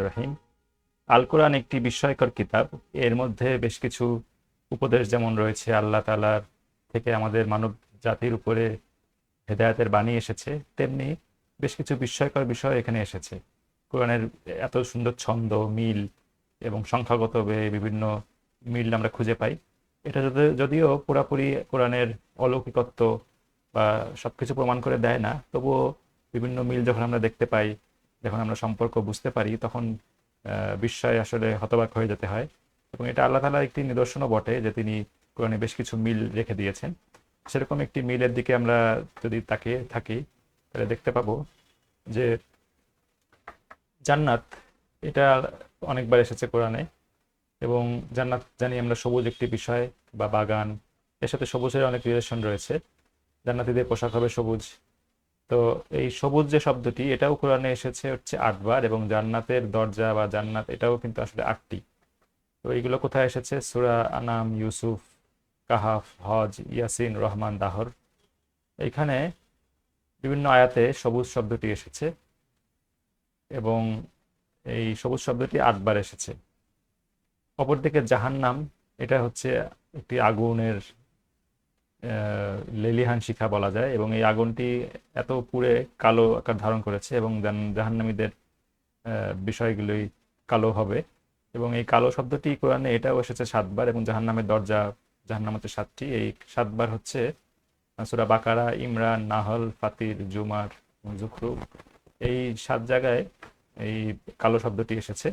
রহিম। আল কোরআন একটি বিস্ময়কর কিতাব। এর মধ্যে বেশ কিছু উপদেশ যেমন রয়েছে, আল্লাহ তালার থেকে আমাদের মানব জাতির উপরে হেদায়েতের বাণী এসেছে, তেমনি বেশ কিছু বিস্ময়কর বিষয় এখানে এসেছে। কোরআনের এত সুন্দর ছন্দ, মিল এবং সংখ্যাগত বিভিন্ন মিল আমরা খুঁজে পাই। এটা যদি- যদিও পুরাপুরি কোরআনের অলৌকিকত্ব বা সবকিছু প্রমাণ করে দেয় না, তবুও বিভিন্ন মিল যখন আমরা দেখতে পাই, যখন আমরা সম্পর্ক বুঝতে পারি, তখন বিস্ময়ে আসলে হতবাক হয়ে যেতে হয়। এবং এটা আল্লাহ তাআলার একটি নিদর্শনও বটে যে তিনি কোরআনে বেশ কিছু মিল রেখে দিয়েছেন। সেরকম একটি মিলের দিকে আমরা যদি তাকিয়ে থাকি, তাহলে দেখতে পাবো যে জান্নাত, এটা অনেকবার এসেছে কোরআনে। এবং জান্নাত জানি আমরা সবুজ একটি বিষয় বা বাগান, এর সাথে সবুজের অনেক রিলেশন রয়েছে। জান্নাতীদের পোশাক হবে সবুজ তো এই সবুজ যে শব্দটি, এটাও কোরআনে এসেছে হচ্ছে আটবার এবং জান্নাতের দরজা বা জান্নাত, এটাও কিন্তু আসলে আটটি। তো এইগুলো কোথায় এসেছে? সূরা আনাম, ইউসুফ, কাহাফ, হজ, ইয়াসিন, রহমান, দাহর। এইখানে বিভিন্ন আয়াতে সবুজ শব্দটি এসেছে এবং এই সবুজ শব্দটি আটবার এসেছে। অপরদিকে জাহান্নাম, এটা হচ্ছে একটি আগুনের লেলিহান শিখা বলা যায় এবং এই আগুনটি এত পুড়ে কালো আকার ধারণ করেছে এবং জাহান্নামীদের বিষয়গুলোই কালো হবে। এবং এই কালো শব্দটি কোরআনে এটাও এসেছে সাতবার এবং জাহান্নামের দরজা জাহান্নাম হচ্ছে সাতটি। এই সাতবার হচ্ছে সূরা বাকারা, ইমরান, নাহল, ফাতির, জুমার জুখরুফ এই সাত জায়গায় এই কালো শব্দটি এসেছে।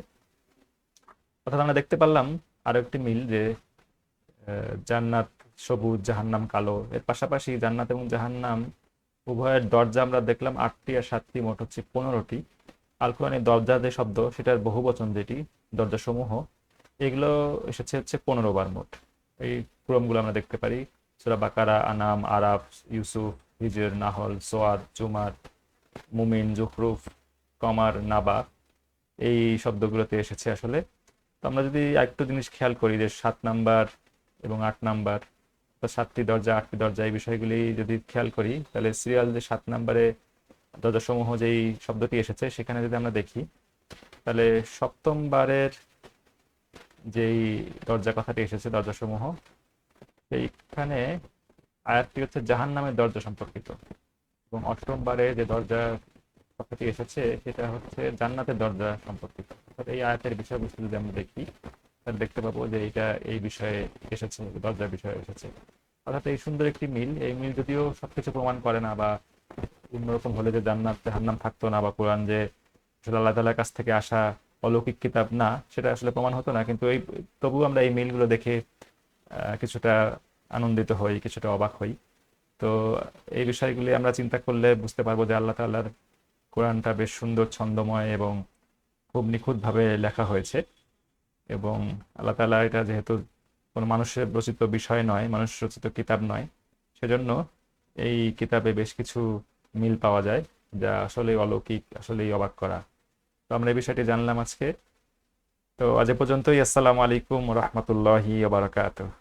অর্থাৎ আমরা দেখতে পারলাম আরও একটি মিল যে জান্নাত সবুজ, জাহান্নাম কালো। এর পাশাপাশি জান্নাত এবং জাহান্নাম, উভয়ের দরজা আমরা দেখলাম আটটি আর সাতটি, মোট হচ্ছে পনেরোটি। আল কোরআনের দরজা যে শব্দ, সেটার বহু বচন যেটি, দরজাসমূহ, এগুলো এসেছে হচ্ছে পনেরো বার মোট। এই ক্রমগুলো আমরা দেখতে পারি। সূরা বাকারা, আনাম, আরাফ, ইউসুফ, হিজর, নাহল সোয়াদ জুমার, মুমিন, জুখরুফ, কমার, নাবা, এই শব্দগুলোতে এসেছে আসলে। তো আমরা যদি একটু জিনিস খেয়াল করি যে সাত নাম্বার এবং আট নাম্বার বা সাতটি দরজা, আটটি দরজা, এই বিষয়গুলি যদি খেয়াল করি, তাহলে সিরিয়াল যে সাত নাম্বারে দরজাসমূহ যেই শব্দটি এসেছে, সেখানে যদি আমরা দেখি, তাহলে সপ্তমবারের যেই দরজা কথাটি এসেছে, দরজাসমূহ, সেইখানে আয়াতটি হচ্ছে জাহান নামের দরজা সম্পর্কিত। এবং অষ্টম বারে যে দরজা কথাটি এসেছে, সেটা হচ্ছে জান্নাতের দরজা সম্পর্কিত। এই আয়াতের বিষয়বস্তু যদি আমরা দেখি তাহলে দেখতে পাবো যে এটা এই বিষয়ে এসেছে দরজার বিষয়ে এসেছে। অর্থাৎ এই সুন্দর একটি মিল, এই মিল যদিও সবকিছু প্রমাণ করে না বা অন্যরকম হলে যে জান্নাত, জাহান্নাম থাকতো না বা কোরআন যে আসলে আল্লাহ তাআলার কাছ থেকে আসা অলৌকিক কিতাব না, সেটা আসলে প্রমাণ হতো না। কিন্তু এই, তবুও আমরা এই মিলগুলো দেখে কিছুটা আনন্দিত হই, কিছুটা অবাক হই। তো এই বিষয়গুলি আমরা চিন্তা করলে বুঝতে পারব যে আল্লাহ তাআলার কোরআনটা বেশ সুন্দর, ছন্দময় এবং খুব নিখুঁতভাবে লেখা হয়েছে। এবং আল্লাহ তালা এটা যেহেতু কোনো মানুষের রচিত বিষয় নয় মানুষ রচিত কিতাব নয়, সেজন্য এই কিতাবে বেশ কিছু মিল পাওয়া যায় যা আসলে অলৌকিক, আসলেই অবাক করা। তো আমরা এই বিষয়টি জানলাম আজকে। তো আজ পর্যন্তই। আসসালামু আলাইকুম রহমতুল্লাহি বারাকাতুহ।